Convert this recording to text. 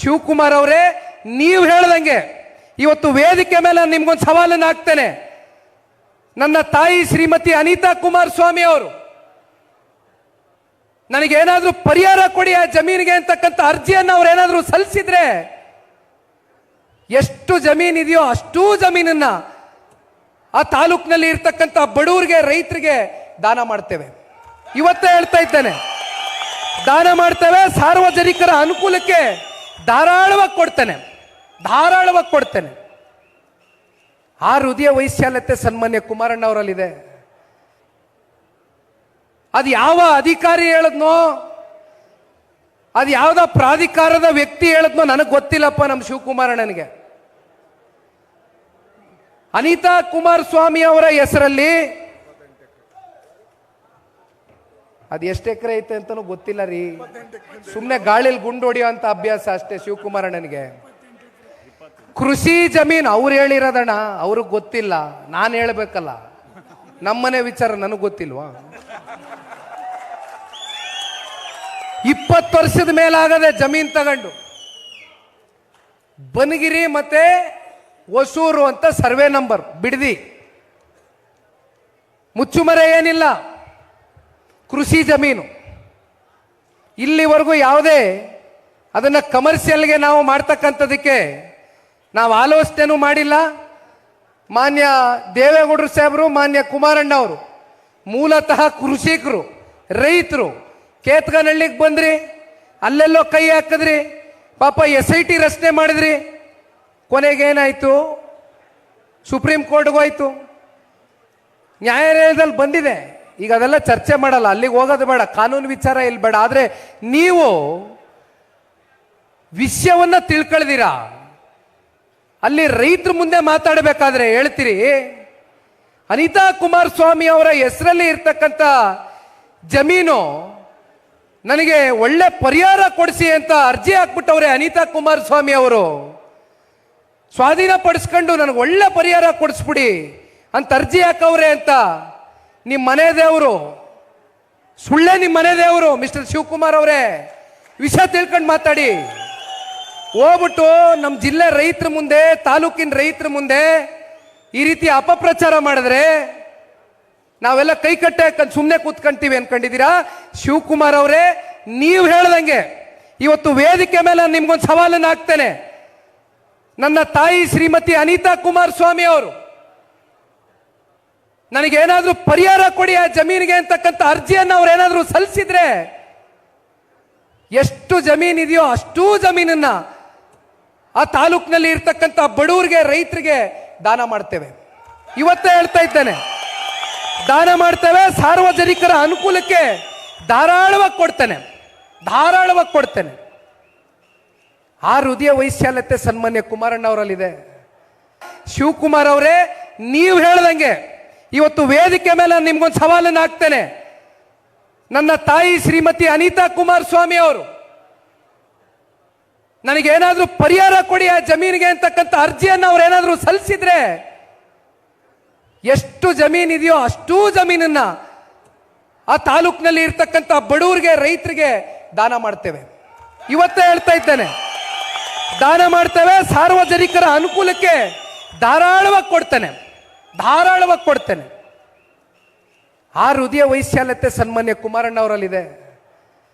ಶಿವಕುಮಾರ್ ಅವರೇ, ನೀವು ಹೇಳ್ದಂಗೆ. ಇವತ್ತು ವೇದಿಕೆ ಮೇಲೆ ನಾನು ನಿಮ್ಗೊಂದು ಸವಾಲನ್ನು ಹಾಕ್ತೇನೆ. ನನ್ನ ತಾಯಿ ಶ್ರೀಮತಿ ಅನಿತಾ ಕುಮಾರಸ್ವಾಮಿ ಅವರು, ನನಗೇನಾದ್ರೂ ಪರಿಹಾರ ಕೊಡಿ ಆ ಜಮೀನಿಗೆ ಅಂತಕ್ಕಂಥ ಅರ್ಜಿಯನ್ನು ಅವ್ರು ಏನಾದರೂ ಸಲ್ಲಿಸಿದ್ರೆ, ಎಷ್ಟು ಜಮೀನ್ ಇದೆಯೋ ಅಷ್ಟೂ ಜಮೀನನ್ನ ಆ ತಾಲೂಕಿನಲ್ಲಿ ಇರ್ತಕ್ಕಂಥ ಬಡವರಿಗೆ ರೈತರಿಗೆ ದಾನ ಮಾಡ್ತೇವೆ. ಇವತ್ತೇ ಹೇಳ್ತಾ ಇದ್ದೇನೆ. ದಾನ ಮಾಡ್ತೇವೆ, ಸಾರ್ವಜನಿಕರ ಅನುಕೂಲಕ್ಕೆ ಧಾರಾಳವಾಗಿ ಕೊಡ್ತೇನೆ. ಧಾರಾಳವಾಗಿ ಕೊಡ್ತೇನೆ. ಆ ಹೃದಯ ವೈಶಾಲ್ಯತೆ ಸನ್ಮಾನ್ಯ ಕುಮಾರಣ್ಣ ಅವರಲ್ಲಿದೆ. ಅದು ಯಾವ ಅಧಿಕಾರಿ ಹೇಳದ್ನೋ, ಅದು ಯಾವ್ದ ಪ್ರಾಧಿಕಾರದ ವ್ಯಕ್ತಿ ಹೇಳದ್ನೋ ನನಗೆ ಗೊತ್ತಿಲ್ಲಪ್ಪ ನಮ್ಮ ಶಿವಕುಮಾರಣ್ಣನಿಗೆ. ಅನಿತಾ ಕುಮಾರಸ್ವಾಮಿ ಅವರ ಹೆಸರಲ್ಲಿ ಅದು ಎಷ್ಟು ಎಕರೆ ಐತೆ ಅಂತನೂ ಗೊತ್ತಿಲ್ಲ ರೀ. ಸುಮ್ಮನೆ ಗಾಳಿಲಿ ಗುಂಡು ಹೊಡಿಯೋ ಅಂತ ಅಭ್ಯಾಸ ಅಷ್ಟೇ ಶಿವಕುಮಾರಣ್ಣನಿಗೆ. ಕೃಷಿ ಜಮೀನು ಅವ್ರು ಹೇಳಿರೋದಣ್ಣ, ಅವ್ರಿಗೆ ಗೊತ್ತಿಲ್ಲ. ನಾನು ಹೇಳ್ಬೇಕಲ್ಲ. ನಮ್ಮನೆ ವಿಚಾರ ನನಗೆ ಗೊತ್ತಿಲ್ವಾ? ಇಪ್ಪತ್ತು ವರ್ಷದ ಮೇಲಾಗದೆ ಜಮೀನ್ ತಗೊಂಡು. ಬನಗಿರಿ ಮತ್ತೆ ಹೊಸೂರು ಅಂತ ಸರ್ವೆ ನಂಬರ್, ಬಿಡದಿ. ಮುಚ್ಚುಮರೆ ಏನಿಲ್ಲ. ಕೃಷಿ ಜಮೀನು. ಇಲ್ಲಿವರೆಗೂ ಯಾವುದೇ ಅದನ್ನು ಕಮರ್ಷಿಯಲ್ಗೆ ನಾವು ಮಾಡ್ತಕ್ಕಂಥದಕ್ಕೆ ನಾವು ಆಲೋಚನೆನೂ ಮಾಡಿಲ್ಲ. ಮಾನ್ಯ ದೇವೇಗೌಡರು ಸಾಹೇಬರು, ಮಾನ್ಯ ಕುಮಾರಣ್ಣ ಅವರು ಮೂಲತಃ ಕೃಷಿಕರು, ರೈತರು, ಕೇತ್ಗನಹಳ್ಳಿಗೆ ಬಂದ್ರಿ, ಅಲ್ಲೆಲ್ಲೋ ಕೈ ಹಾಕಿದ್ರಿ, ಪಾಪ ಎಸ್ ಐ ಟಿ ರಚನೆ ಮಾಡಿದ್ರಿ. ಕೊನೆಗೆ ಏನಾಯ್ತು? ಸುಪ್ರೀಂ ಕೋರ್ಟ್ಗೆ ಹೋಯ್ತು. ನ್ಯಾಯಾಲಯದಲ್ಲಿ ಬಂದಿದೆ. ಈಗ ಅದೆಲ್ಲ ಚರ್ಚೆ ಮಾಡಲ್ಲ, ಅಲ್ಲಿಗೆ ಹೋಗೋದು ಬೇಡ, ಕಾನೂನು ವಿಚಾರ ಇಲ್ಲಿ ಬೇಡ. ಆದರೆ ನೀವು ವಿಷಯವನ್ನ ತಿಳ್ಕೊಳ್ದಿರಾ? ಅಲ್ಲಿ ರೈತರ ಮುಂದೆ ಮಾತಾಡಬೇಕಾದ್ರೆ ಹೇಳ್ತೀರಿ, ಅನಿತಾ ಕುಮಾರಸ್ವಾಮಿ ಅವರ ಹೆಸರಲ್ಲಿ ಇರ್ತಕ್ಕಂಥ ಜಮೀನು ನನಗೆ ಒಳ್ಳೆ ಪರಿಹಾರ ಕೊಡಿಸಿ ಅಂತ ಅರ್ಜಿ ಹಾಕ್ಬಿಟ್ಟವ್ರೆ ಅನಿತಾ ಕುಮಾರಸ್ವಾಮಿ ಅವರು. ಸ್ವಾಧೀನಪಡಿಸ್ಕೊಂಡು ನನಗೆ ಒಳ್ಳೆ ಪರಿಹಾರ ಕೊಡಿಸ್ಬಿಡಿ ಅಂತ ಅರ್ಜಿ ಹಾಕವ್ರೆ ಅಂತ ನಿಮ್ಮ ಮನೆ ದೇವರು. ಸುಳ್ಳೇ ನಿಮ್ಮ ಮನೆ ದೇವರು, ಮಿಸ್ಟರ್ ಶಿವಕುಮಾರ್ ಅವರೇ. ವಿಷಯ ತಿಳ್ಕೊಂಡು ಮಾತಾಡಿ. ಹೋಗ್ಬಿಟ್ಟು ನಮ್ಮ ಜಿಲ್ಲೆ ರೈತರ ಮುಂದೆ, ತಾಲೂಕಿನ ರೈತರ ಮುಂದೆ ಈ ರೀತಿ ಅಪಪ್ರಚಾರ ಮಾಡಿದ್ರೆ ನಾವೆಲ್ಲ ಕೈ ಕಟ್ಟೆ ಹಾಕೊಂಡು ಸುಮ್ಮನೆ ಕೂತ್ಕೊಂತೀವಿ ಅನ್ಕೊಂಡಿದ್ದೀರಾ? ಶಿವಕುಮಾರ್ ಅವರೇ, ನೀವು ಹೇಳ್ದಂಗೆ. ಇವತ್ತು ವೇದಿಕೆ ಮೇಲೆ ನಿಮ್ಗೊಂದು ಸವಾಲನ್ನು ಹಾಕ್ತೇನೆ. ನನ್ನ ತಾಯಿ ಶ್ರೀಮತಿ ಅನಿತಾ ಕುಮಾರಸ್ವಾಮಿ ಅವರು. ನನಗೇನಾದ್ರೂ ಪರಿಹಾರ ಕೊಡಿ ಆ ಜಮೀನಿಗೆ ಅಂತಕ್ಕಂಥ ಅರ್ಜಿಯನ್ನು ಅವ್ರು ಏನಾದರೂ ಸಲ್ಲಿಸಿದ್ರೆ ಎಷ್ಟು ಜಮೀನ್ ಇದೆಯೋ ಅಷ್ಟೂ ಜಮೀನನ್ನ ಆ ತಾಲೂಕಿನಲ್ಲಿ ಇರ್ತಕ್ಕಂಥ ಬಡವರಿಗೆ ರೈತರಿಗೆ ದಾನ ಮಾಡ್ತೇವೆ. ಇವತ್ತೇ ಹೇಳ್ತಾ ಇದ್ದೇನೆ. ದಾನ ಮಾಡ್ತೇವೆ, ಸಾರ್ವಜನಿಕರ ಅನುಕೂಲಕ್ಕೆ ಧಾರಾಳವಾಗಿ ಕೊಡ್ತೇನೆ. ಧಾರಾಳವಾಗಿ ಕೊಡ್ತೇನೆ. ಆ ಹೃದಯ ವೈಶಾಲ್ಯತೆ ಸನ್ಮಾನ್ಯ ಕುಮಾರಣ್ಣ ಅವರಲ್ಲಿದೆ ಶಿವಕುಮಾರ್ ಅವರೇ, ನೀವು ಹೇಳ್ದಂಗೆ ಇವತ್ತು ವೇದಿಕೆ ಮೇಲೆ ನಿಮ್ಗೊಂದು ಸವಾಲನ್ನು ಹಾಕ್ತೇನೆ. ನನ್ನ ತಾಯಿ ಶ್ರೀಮತಿ ಅನಿತಾ ಕುಮಾರಸ್ವಾಮಿ ಅವರು, ನನಗೇನಾದ್ರೂ ಪರಿಹಾರ ಕೊಡಿ ಆ ಜಮೀನಿಗೆ ಅಂತಕ್ಕಂಥ ಅರ್ಜಿಯನ್ನು ಅವ್ರು ಏನಾದರೂ ಸಲ್ಲಿಸಿದ್ರೆ ಎಷ್ಟು ಜಮೀನ್ ಇದೆಯೋ ಅಷ್ಟೂ ಜಮೀನನ್ನ ಆ ತಾಲೂಕಿನಲ್ಲಿ ಇರ್ತಕ್ಕಂಥ ಬಡವರಿಗೆ ರೈತರಿಗೆ ದಾನ ಮಾಡ್ತೇವೆ. ಇವತ್ತೇ ಹೇಳ್ತಾ ಇದ್ದೇನೆ, ದಾನ ಮಾಡ್ತೇವೆ, ಸಾರ್ವಜನಿಕರ ಅನುಕೂಲಕ್ಕೆ ಧಾರಾಳವಾಗಿ ಕೊಡ್ತೇನೆ. ಧಾರಾಳವಾಗಿ ಕೊಡ್ತೇನೆ. ಆ ಹೃದಯ ವೈಶಾಲ್ಯತೆ ಸನ್ಮಾನ್ಯ ಕುಮಾರಣ್ಣ ಅವರಲ್ಲಿದೆ